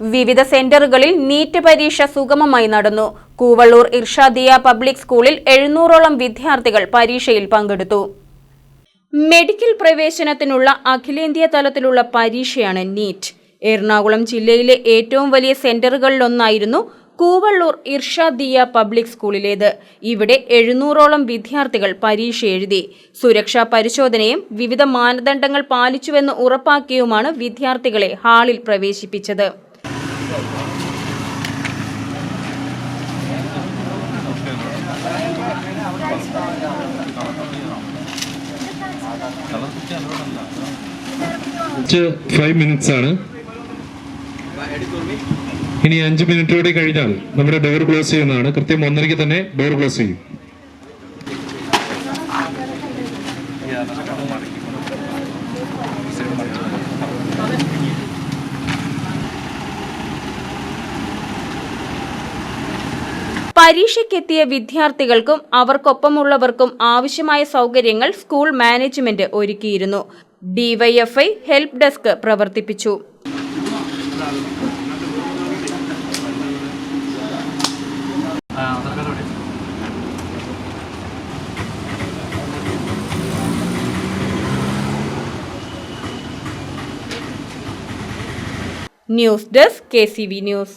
വിവിധ സെന്ററുകളിൽ നീറ്റ് പരീക്ഷ സുഗമമായി നടന്നു. കൂവള്ളൂർ ഇർഷാദിയ പബ്ലിക് സ്കൂളിൽ എഴുന്നൂറോളം വിദ്യാർത്ഥികൾ പരീക്ഷയിൽ പങ്കെടുത്തു. മെഡിക്കൽ പ്രവേശനത്തിനുള്ള അഖിലേന്ത്യാ തലത്തിലുള്ള പരീക്ഷയാണ് നീറ്റ്. എറണാകുളം ജില്ലയിലെ ഏറ്റവും വലിയ സെന്ററുകളിലൊന്നായിരുന്നു കൂവള്ളൂർ ഇർഷാദിയ പബ്ലിക് സ്കൂളിലേത്. ഇവിടെ എഴുന്നൂറോളം വിദ്യാർത്ഥികൾ പരീക്ഷ എഴുതി. സുരക്ഷാ പരിശോധനയും വിവിധ മാനദണ്ഡങ്ങൾ പാലിച്ചുവെന്ന് ഉറപ്പാക്കിയുമാണ് വിദ്യാർത്ഥികളെ ഹാളിൽ പ്രവേശിപ്പിച്ചത്. ഫൈവ് മിനിറ്റ്സ് ആണ്. ഇനി അഞ്ച് മിനിറ്റ് കൂടി കഴിഞ്ഞാൽ നമ്മുടെ ഡോർ ക്ലോസ് ചെയ്യുന്നതാണ്. കൃത്യം ഒന്നരയ്ക്ക് തന്നെ ഡോർ ക്ലോസ് ചെയ്യും. പരീക്ഷയ്ക്കെത്തിയ വിദ്യാർത്ഥികൾക്കും അവർക്കൊപ്പമുള്ളവർക്കും ആവശ്യമായ സൗകര്യങ്ങൾ സ്കൂൾ മാനേജ്മെന്റ് ഒരുക്കിയിരുന്നു. DYFI help desk പ്രവർത്തിപ്പിച്ചു. News desk K news.